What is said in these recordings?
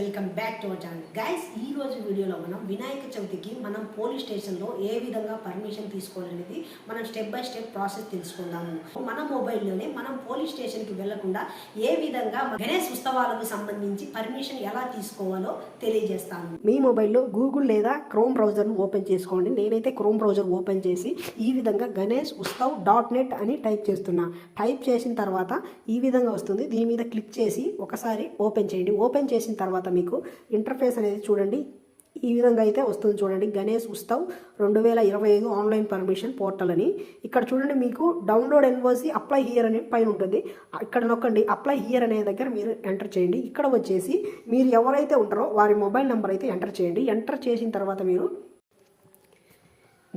Welcome back to our channel guys ఈ రోజు వీడియోలో మనం వినాయక చవితికి మనం పోలీస్ స్టేషన్లో ఏ విధంగా పర్మిషన్ తీసుకోవాలనేది మనం స్టెప్ బై స్టెప్ ప్రాసెస్ తెలుసుకుందాము. మన మొబైల్లోనే మనం పోలీస్ స్టేషన్కి వెళ్ళకుండా ఏ విధంగా గణేష్ ఉత్సవాలకు సంబంధించి పర్మిషన్ ఎలా తీసుకోవాలో తెలియజేస్తాను. మీ మొబైల్లో గూగుల్ లేదా క్రోమ్ బ్రౌజర్ను ఓపెన్ చేసుకోండి. నేనైతే క్రోమ్ బ్రౌజర్ ఓపెన్ చేసి ఈ విధంగా గణేష్ ఉత్సవ్ డాట్ నెట్ అని టైప్ చేస్తున్నా. టైప్ చేసిన తర్వాత ఈ విధంగా వస్తుంది. దీని మీద క్లిక్ చేసి ఒకసారి ఓపెన్ చేయండి. ఓపెన్ చేసిన తర్వాత మీకు ఇంటర్ఫేస్ అనేది చూడండి. ఈ విధంగా అయితే వస్తుంది చూడండి. గణేష్ ఉత్సవ్ రెండు వేల ఇరవై ఐదు ఆన్లైన్ పర్మిషన్ పోర్టల్ అని. ఇక్కడ చూడండి మీకు డౌన్లోడ్ ఎన్ఓసి అప్లై హియర్ అని పైన ఉంటుంది. ఇక్కడ నొక్కండి. అప్లై హియర్ అనే దగ్గర మీరు ఎంటర్ చేయండి. ఇక్కడ వచ్చేసి మీరు ఎవరైతే ఉంటారో వారి మొబైల్ నెంబర్ అయితే ఎంటర్ చేయండి. ఎంటర్ చేసిన తర్వాత మీరు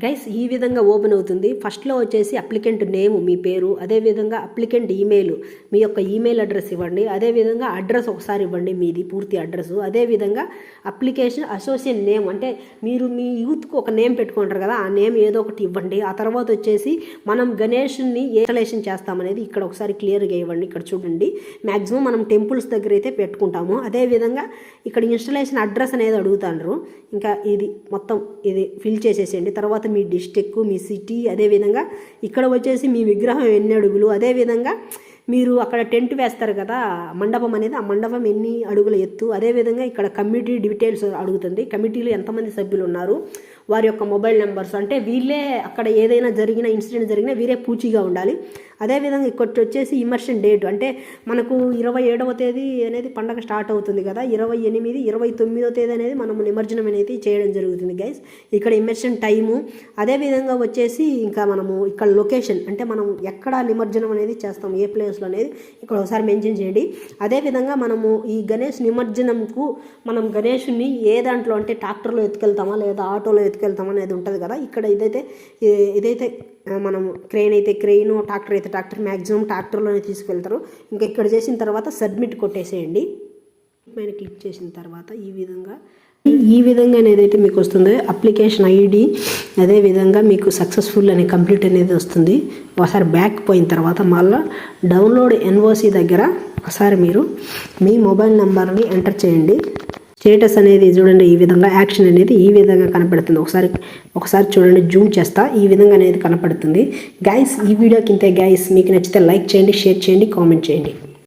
గైస్ ఈ విధంగా ఓపెన్ అవుతుంది. ఫస్ట్లో వచ్చేసి అప్లికెంట్ నేమ్ మీ పేరు అదేవిధంగా అప్లికెంట్ ఈమెయిల్ మీ యొక్క ఈమెయిల్ అడ్రస్ ఇవ్వండి. అదేవిధంగా అడ్రస్ ఒకసారి ఇవ్వండి మీది పూర్తి అడ్రస్ అదేవిధంగా అప్లికేషన్ అసోసియేట్ నేమ్ అంటే మీరు మీ యూత్కు ఒక నేమ్ పెట్టుకుంటారు కదా ఆ నేమ్ ఏదో ఒకటి ఇవ్వండి. ఆ తర్వాత వచ్చేసి మనం గణేష్ని ఇన్స్టలేషన్ చేస్తామనేది ఇక్కడ ఒకసారి క్లియర్గా ఇవ్వండి. ఇక్కడ చూడండి. మ్యాక్సిమం మనం టెంపుల్స్ దగ్గర అయితే పెట్టుకుంటాము. అదేవిధంగా ఇక్కడ ఇన్స్టలేషన్ అడ్రస్ అనేది అడుగుతాండ్రు. ఇంకా ఇది మొత్తం ఇది ఫిల్ చేసేసేయండి. తర్వాత మీ డిస్టిక్ మీ సిటీ అదేవిధంగా ఇక్కడ వచ్చేసి మీ విగ్రహం ఎన్ని అడుగులు అదేవిధంగా మీరు అక్కడ టెంట్ వేస్తారు కదా మండపం అనేది ఆ మండపం ఎన్ని అడుగుల ఎత్తు అదేవిధంగా ఇక్కడ కమిటీ డీటెయిల్స్ అడుగుతుంది. కమిటీలో ఎంతమంది సభ్యులు ఉన్నారు? వారి యొక్క మొబైల్ నెంబర్స్. అంటే వీళ్ళే అక్కడ ఏదైనా జరిగిన ఇన్సిడెంట్ జరిగినా వీరే పూచిగా ఉండాలి. అదేవిధంగా ఇక్కడ వచ్చేసి ఇమర్షన్ డేట్. అంటే మనకు ఇరవై ఏడవ తేదీ అనేది పండగ స్టార్ట్ అవుతుంది కదా. ఇరవై ఎనిమిది ఇరవై తొమ్మిదో తేదీ అనేది మనము నిమజ్జనం అనేది చేయడం జరుగుతుంది గైస్ ఇక్కడ ఇమర్షన్ టైము. అదేవిధంగా వచ్చేసి ఇంకా మనము ఇక్కడ లొకేషన్. అంటే మనం ఎక్కడ నిమజ్జనం అనేది చేస్తాం ఏ ప్లేస్లో అనేది ఇక్కడ ఒకసారి మెన్షన్ చేయండి. అదేవిధంగా మనము ఈ గణేష్ నిమజ్జనంకు మనం గణేషుని ఏ దాంట్లో అంటే ట్రాక్టర్లో ఎత్తుకెళ్తామా లేదా ఆటోలో ఎత్తుకెళ్తామా అనేది ఉంటుంది కదా. ఇక్కడ ఇదైతే ఇదైతే మనం క్రెయిన్ అయితే క్రెయిన్ ట్రాక్టర్ అయితే ట్రాక్టర్ మ్యాక్సిమం ట్రాక్టర్లోనే తీసుకెళ్తారు. ఇంకా ఇక్కడ చేసిన తర్వాత సబ్మిట్ కొట్టేసేయండి. పైన క్లిక్ చేసిన తర్వాత ఈ విధంగా ఈ విధంగా ఏదైతే మీకు వస్తుందో. అప్లికేషన్ ఐడి అదే విధంగా మీకు సక్సెస్ఫుల్ అనే కంప్లీట్ అనేది వస్తుంది. ఒకసారి బ్యాక్ పోయిన తర్వాత మళ్ళీ డౌన్లోడ్ ఎన్ఓసి దగ్గర ఒకసారి మీరు మీ మొబైల్ నెంబర్ని ఎంటర్ చేయండి. స్టేటస్ అనేది చూడండి ఈ విధంగా యాక్షన్ అనేది ఈ విధంగా కనపడుతుంది. ఒకసారి ఒకసారి చూడండి జూమ్ చేస్తా ఈ విధంగా అనేది కనపడుతుంది. గైస్ ఈ వీడియో కింద గైస్ మీకు నచ్చితే లైక్ చేయండి షేర్ చేయండి కామెంట్ చేయండి.